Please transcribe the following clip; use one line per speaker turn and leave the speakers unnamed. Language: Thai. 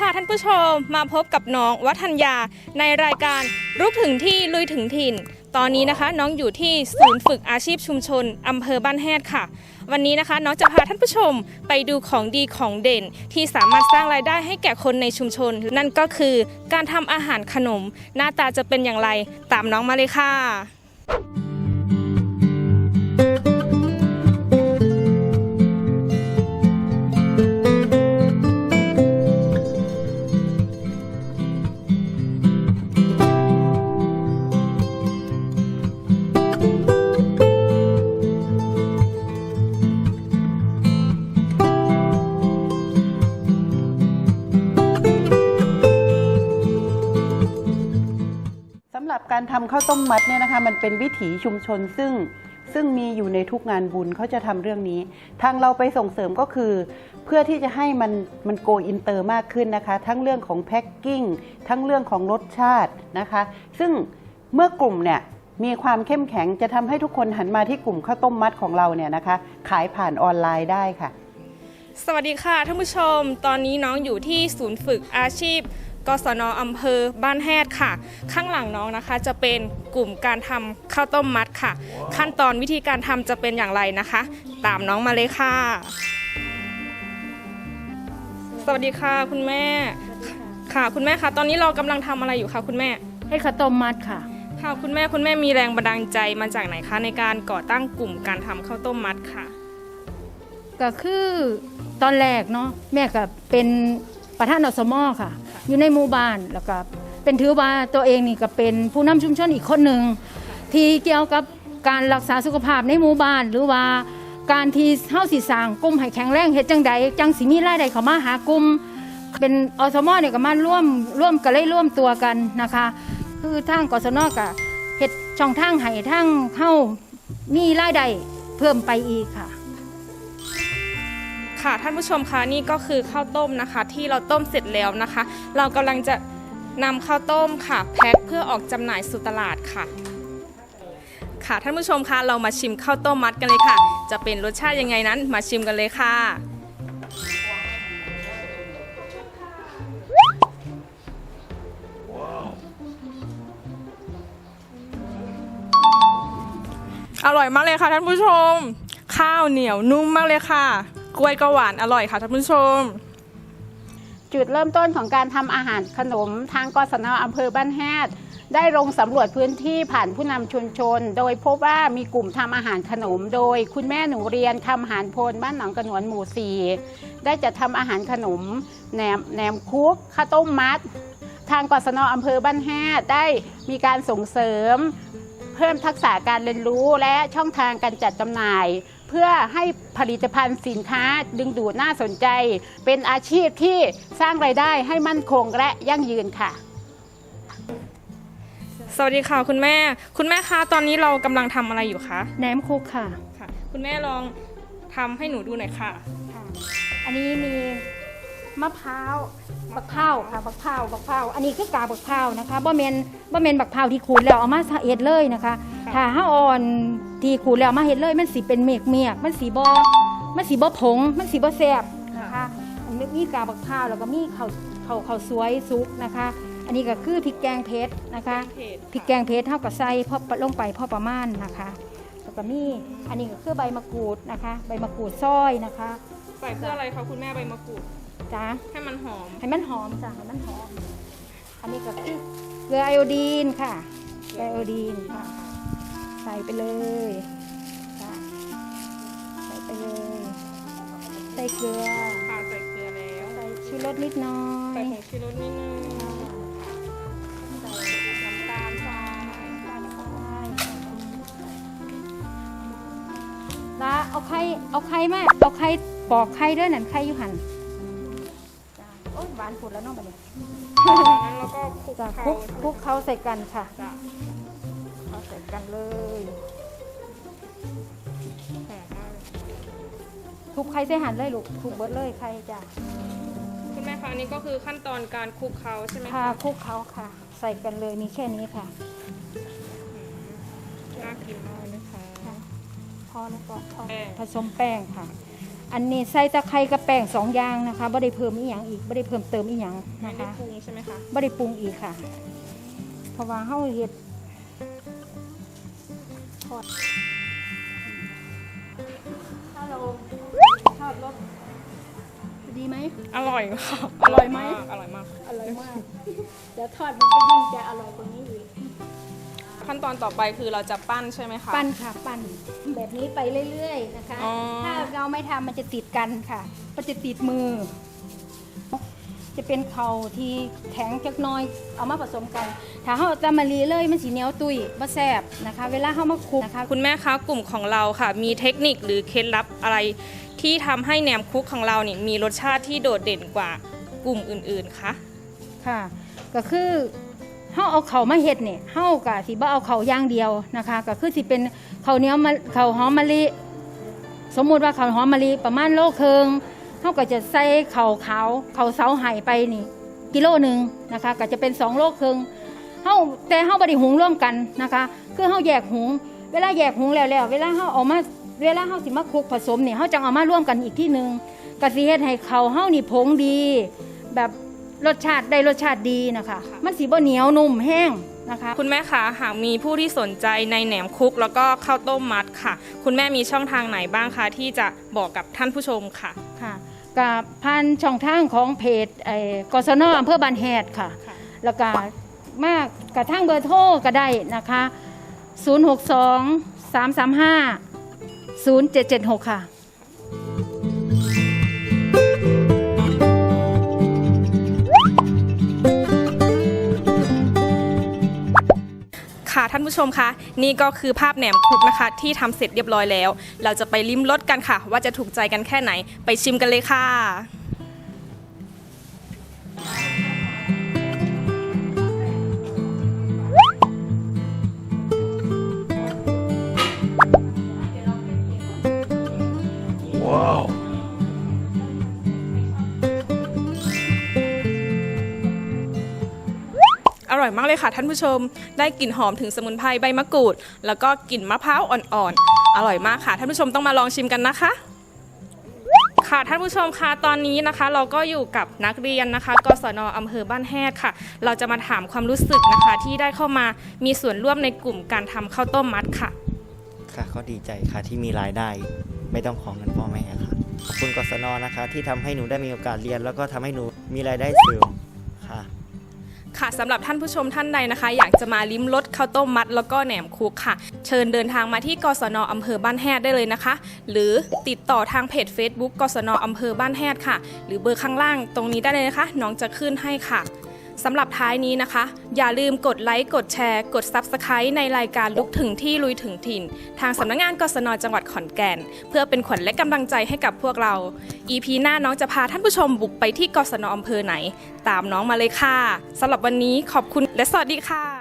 พาท่านผู้ชมมาพบกับน้องวัฒนยาในรายการรุกถึงที่ลุยถึงถิ่น ตอนนี้นะคะน้องอยู่ที่ศูนย์ฝึกอาชีพชุมชนอำเภอบ้านแฮดค่ะ วันนี้นะคะ น้องจะพาท่านผู้ชมไปดูของดีของเด่น ที่สามารถสร้างรายได้ให้แก่คนในชุมชน นั่นก็คือการทำอาหารขนม หน้าตาจะเป็นอย่างไรตามน้องมาเลยค่ะ
หรับการทำข้าวต้มมัดเนี่ยนะคะมันเป็นวิถีชุมชนซึ่งซึ่งมีอยู่ในทุกงานบุญเขาจะทำเรื่องนี้ ทางเราไปส่งเสริมก็คือ เพื่อที่จะให้มันมันโกอินเตอร์มากขึ้นนะคะ ทั้งเรื่องของแพ็คกิ้งทั้งเรื่องของรสชาตินะคะ ซึ่งเมื่อกลุ่มเนี่ยมีความเข้มแข็งจะทำให้ทุกคนหันมาที่กลุ่มข้าวต้มมัดของเราเนี่ยนะคะ ขายผ่านออนไลน์ได้ค่ะ
สวัสดีค่ะท่านผู้ชม ตอนนี้น้องอยู่ที่ศูนย์ฝึกอาชีพ กศนอำเภอบ้านแฮดค่ะ ข้างหลังน้องนะคะจะเป็นกลุ่มการทำข้าวต้มมัดค่ะ ขั้นตอนวิธีการทำจะเป็นอย่างไรนะคะ ตามน้องมาเลยค่ะ สวัสดีค่ะคุณแม่ค่ะ คุณแม่คะตอนนี้เรากำลังทำอะไรอยู่คะคุณแม่
ให้ข้าวต้มมัดค่ะ
ค่ะคุณแม่คุณแม่มีแรงบันดาลใจมาจากไหนคะในการก่อตั้งกลุ่มการทำข้าวต้มมัดค่ะ
ก็คือตอนแรกเนาะแม่ก็เป็นประธานอสมอค่ะ อยู่ในหมู่บ้านแล้วก็เป็นถือว่าตัวเองนี่ก็เป็นผู้นำชุมชนอีกคนหนึ่งที่เกี่ยวกับการรักษาสุขภาพในหมู่บ้าน หรือว่าการที่เฮาสิสร้างกลุ่มให้แข็งแรงเฮ็ดจังใดจังสิมีรายได้เข้ามาหากลุ่มเป็นอสมอเนี่ยก็มาร่วมร่วมกันเลยร่วมตัวกันนะคะ คือทางกศนก็เฮ็ดช่องทางให้ทางเฮามีรายได้เพิ่มไปอีกค่ะ
ค่ะท่านผู้ชมคะนี่ก็คือข้าวต้มนะคะ ที่เราต้มเสร็จแล้วนะคะ เรากำลังจะนำข้าวต้มค่ะแพ็คเพื่อออกจำหน่ายสู่ตลาดค่ะ ค่ะท่านผู้ชมคะเรามาชิมข้าวต้มมัดกันเลยค่ะ จะเป็นรสชาติยังไงนั้นมาชิมกันเลยค่ะอร่อยมากเลยค่ะท่านผู้ชม ข้าวเหนียวนุ่มมากเลยค่ะ กล้วยก็หวานอร่อยค่ะท่านผู้ชม
จุดเริ่มต้นของการทำอาหารขนมทางกศนอำเภอบ้านแฮดได้ลงสำรวจพื้นที่ผ่านผู้นำชุมชน โดยพบว่ามีกลุ่มทำอาหารขนม โดยคุณแม่หนูเรียนคำหารพลบ้านหนองกระหนวนหมู่สี่ได้จะทำอาหารขนมแหนมแหนมคุกข้าวต้มมัด ทางกศนอำเภอบ้านแฮดได้มีการส่งเสริม พิ่มทักษะการเรียนรู้และช่องทางการจัดจำหน่าย เพื่อให้ผลิตภัณฑ์สินค้าดึงดูดน่าสนใจ เป็นอาชีพที่สร้างไรายได้ให้มั่นคงและยั่งยืนค่ะ
สวัสดีค่ะคุณแม่ คุณแม่คะตอนนี้เรากำลังทำอะไรอยู่คะ
แหนมคุกค่ะ
ค่ะ คุณแม่ลองทำให้หนูดูหน่อยค่ะ
อันนี้มีมะพร้าว บักพร้าวค่ะบักพร้าวบักพร้าวอันนี้คือกาบักพร้าวนะคะบ่เมนบ่เมนบักพร้าวที่ขูดแล้วเอามาเฮ็ดเลยนะคะ
ค่ะ
ถ้าห้าอ่อนที่ขูดแล้วมาเฮ็ดเลย มันสิเป็นเมฆเมียกมันสีบ่มันสีบ่ผง มันสีบ่แซ่บนะคะอันนี้มีกาบักพร้าวแล้วก็มีข้าวข้าวข้าวสวยสุกนะคะ อันนี้ก็คือพริกแกงเผ็ดนะคะพริกแกงเพชรเท่ากับไส้พอลงไปพอประมาณนะคะแล้วก็มีอันนี้ก็คือใบมะกรูดนะคะ ใบมะกรูดซอยนะคะ
ใส่เพื่ออะไรคะคุณแม่ใบมะกรูด
จ้า
ให้มันหอม
ให้มันหอมจ้ะให้มันหอม อันนี้ก็คือเกลือไอโอดีนค่ะ เกลือไอโอดีนค่ะ ใส่ไปเลยจ้ะใส่ไปเลย ใส่เกลือ
ค่ะใส่เกลือแล้ว
ใส่ชูรสนิดหน้อ
ใส่
ย
ผงชูรสนิดนึง
ใส่
น้ำตาลทราย
น้ำตาลแล้วเอาไข่เอาไข่มาเอาไข่ปอกไข่ด้วยนั่นไข่อยู่หันจ้ะโอ้ยหวานผุดแล้วเน้องบัดนี้
จากนั้นเราก็คลุก
จะ
เค
คลุ
ล้าก
คลุกเขาใส่กันค่ะ
จ้ะ
เขาใส่กันเลย
หอมมากเลย
ทุบไข่ใส่หันเลยลูกทุบเบิดเลยไข่จ้ะ
คุณแม่คะอันนี้ก็คือขั้นตอนการคลุกเคล้าใช่ไหม
ค่ะคลุกเขาค่ะ ใส่กันเลยมีแค่นี้ค่ะ
น่ากินมากเลยนะคะ
พอแล้วก็พอ
แป้ง
ผสมแป้งค่ะ อันนี้ใส่ตะไคร้กับแป้งสองอย่างนะคะบ่ได้เพิ่มอีหยังอีกบ่ได้เพิ่มเติมอีหยัง
ไม่
นะ
ได้
คะ
ปรุงใช่ไหมคะ
บ่ได้ปรุงอีกค่ะ เพราะว่าเฮาเฮ็ดทอดถ้าเราทอดรสดีไหม
อร่อยค่ะ
อร่อยไหม
อร่อยมาก
อร่อยมาก เดี๋ยวทอดมันก็ยิ่งจะอร่อยกว่านี้อีก
ขั้นตอนต่อไปคือเราจะปั้นใช่ไหมคะ
ปั้นค่ะปั้นแบบนี้ไปเรื่อยๆนะคะ
อ๋อ
ถ้าเราไม่ทำมันจะติดกันค่ะมันจะติดมือ จะเป็นเขาที่แข็งจักหน้อย เอามาผสมกัน ถ้าเราจะมารีเลยมันสีเหนียวตุยบ่แซบนะคะ เวลาเขามาคลุกนะคะ
คุณแม่คะกลุ่มของเราค่ะ มีเทคนิคหรือเคล็ดลับอะไร ที่ทำให้แหนมคลุกของเราเนี่ยมีรสชาติที่โดดเด่นกว่ากลุ่มอื่นๆคะ
ค่ะ ก็คือ เฮาเอาเขามาเฮ็ดเนี่ยเฮากะสิบ่เอาเขาอย่างเดียวนะคะ ก็คือสิเป็นเขาวเหนียวมะเขาวหอมมะลิ สมมุติว่าเขาวหอมมะลิประมาณโลครึ่งเฮาก็จะใส่เขาวขาวเขาวเสาไห้ไปนี่ กิโลหนึ่งนะคะ ก็จะเป็น2โลครึ่งเฮาแต่เฮาบ่ได้หุงร่วมกันนะคะ คือเฮาแยกหุง เวลาแยกหุงแล้วแล้วเวลาเฮาเอามาเวลาเฮาสิมาคลุกผสมเนี่ยเฮาจังเอามาร่วมกันอีกที่หนึงก็สิเฮ็ดให้เขาวเฮานี่ผงดีแบบ รสชาติได้รสชาติดีนะคะ มันสีบ่เหนียวนุ่มแห้งนะคะ
คุณแม่คะหากมีผู้ที่สนใจในแหนมคลุก แล้วก็ข้าวต้มมัดค่ะ คุณแม่มีช่องทางไหนบ้างคะที่จะบอกกับท่านผู้ชมค่ะ
ค่ะ กับพันช่องทางของเพจไอ้กศนอำเภอบานแฮดค่ะ
ค่ะ
แล้วก็มากกระทั่งเบอร์โทรก็ได้นะคะ 062 335 0776 ค่ะ
ค่ะท่านผู้ชมคะนี่ก็คือภาพแหนมคุกนะคะ ที่ทำเสร็จเรียบร้อยแล้ว เราจะไปลิ้มรสกันค่ะ ว่าจะถูกใจกันแค่ไหน ไปชิมกันเลยค่ะ ค่ะท่านผู้ชม ได้กลิ่นหอมถึงสมุนไพรใบมะกรูด แล้วก็กลิ่นมะพร้าวอ่อนๆ อร่อยมากค่ะ ท่านผู้ชมต้องมาลองชิมกันนะคะ ค่ะท่านผู้ชมคะตอนนี้นะคะ เราก็อยู่กับนักเรียนนะคะกศนอำเภอบ้านแฮดค่ะ เราจะมาถามความรู้สึกนะคะ ที่ได้เข้ามามีส่วนร่วมในกลุ่มการทำข้าวต้มมัดค่ะ
ค่ะก็ดีใจค่ะที่มีรายได้ ไม่ต้องขอเงินพ่อแม่ค่ะขอบคุณกศนนะคะ ที่ทำให้หนูได้มีโอกาสเรียน แล้วก็ทำให้หนูมีรายได้เสริม
สำหรับท่านผู้ชมท่านใดนะคะ อยากจะมาลิ้มรสข้าวต้มมัด แล้วก็แหนมคุกค่ะ เชิญเดินทางมาที่กศนอำเภอบ้านแฮดได้เลยนะคะ หรือติดต่อทางเพจ Facebook กศนอำเภอบ้านแฮดค่ะ หรือเบอร์ข้างล่างตรงนี้ได้เลยนะคะ น้องจะขึ้นให้ค่ะ สำหรับท้ายนี้นะคะ อย่าลืมกดไลค์กดแชร์ กด Subscribe ในรายการลุกถึงที่ลุยถึงถิ่น ทางสำนักงานกศนจังหวัดขอนแก่น เพื่อเป็นขวัญและกำลังใจให้กับพวกเรา EP หน้าน้องจะพาท่านผู้ชมบุกไปที่กศนอำเภอไหน ตามน้องมาเลยค่ะสำหรับวันนี้ขอบคุณและสวัสดีค่ะ